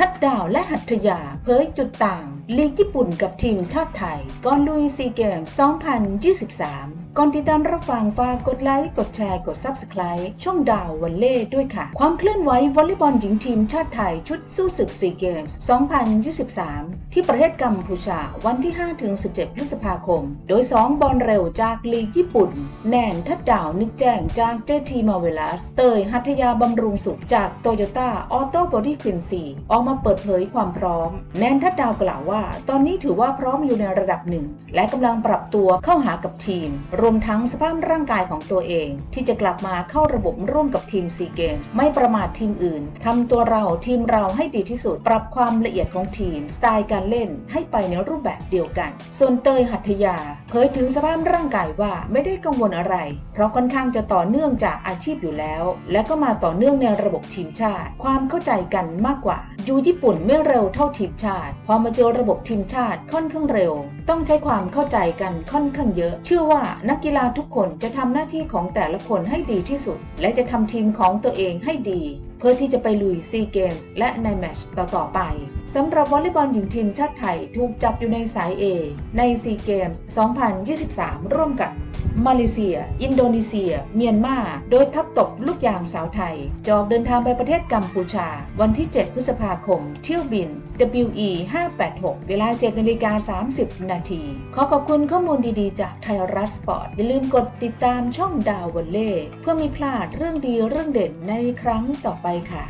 ทัดดาวและหัตถยาเผยจุดต่าง ลีกญี่ปุ่นกับทีมชาติไทยก่อนลุยซีเกม2023 ก่อนติดตามรับฟังฝากกดไลค์กดแชร์กด Subscribe ช่องดาววันเล่ด้วยค่ะ ความเคลื่อนไหววอลเลย์บอลหญิงทีมชาติไทยชุดสู้ศึกซีเกมส์ 2023 ที่ประเทศกัมพูชาวันที่ 5-17 พฤษภาคม โดย 2 บอลเร็วจากลีกญี่ปุ่น แนนทัดดาวนึกแจ้งจากเจทีมาเวลัส เตยหัตยาบำรุงสุขจากโตโยต้าออโต้บอดี้ควินซีออกมาเปิดเผยความพร้อม แนนทัดดาวกล่าวว่า ตอนนี้ถือว่าพร้อมอยู่ในระดับหนึ่ง และกำลังปรับตัวเข้าหากับทีมรวมทั้งสภาพร่างกายของตัวเอง ที่จะกลับมาเข้าระบบร่วมกับทีมซีเกมส์ไม่ประมาททีมอื่นทำตัวเราทีมเราให้ดีที่สุด ปรับความละเอียดของทีม สไตล์การเล่นให้ไปในรูปแบบเดียวกัน ส่วนเตยหัตถยาเผยถึงสภาพร่างกายว่าไม่ได้กังวลอะไร เพราะค่อนข้างจะต่อเนื่องจากอาชีพอยู่แล้ว และก็มาต่อเนื่องในระบบทีมชาติ ความเข้าใจกันมากกว่าอยู่ญี่ปุ่นไม่เร็วเท่าทีมชาติ พอมาเจอระบบทีมชาติค่อนข้างเร็ว ต้องใช้ความเข้าใจกันค่อนข้างเยอะ เชื่อว่านักกีฬาทุกคนจะทำหน้าที่ของแต่ละคนให้ดีที่สุด และจะทำทีมของตัวเองให้ดี เพื่อที่จะไปลุยซีเกมส์และในแมตช์ต่อๆไปสำหรับวอลเลย์บอลหญิงทีมชาติไทยถูกจับอยู่ในสาย A ในซีเกมส์2023 ร่วมกับ มาเลเซีย อินโดนีเซีย เมียนมา โดยทัพตกลูกยางสาวไทย จอกเดินทางไปประเทศกัมพูชา วันที่ 7 พฤษภาคม เที่ยวบิน WE 586 เวลา 7นาฬิกา30 นาที ขอขอบคุณข้อมูลดีๆ จากไทยรัฐสปอร์ต อย่าลืมกดติดตามช่องดาววันเล่เพื่อมีพลาดเรื่องดีเรื่องเด่นในครั้งต่อไปค่ะ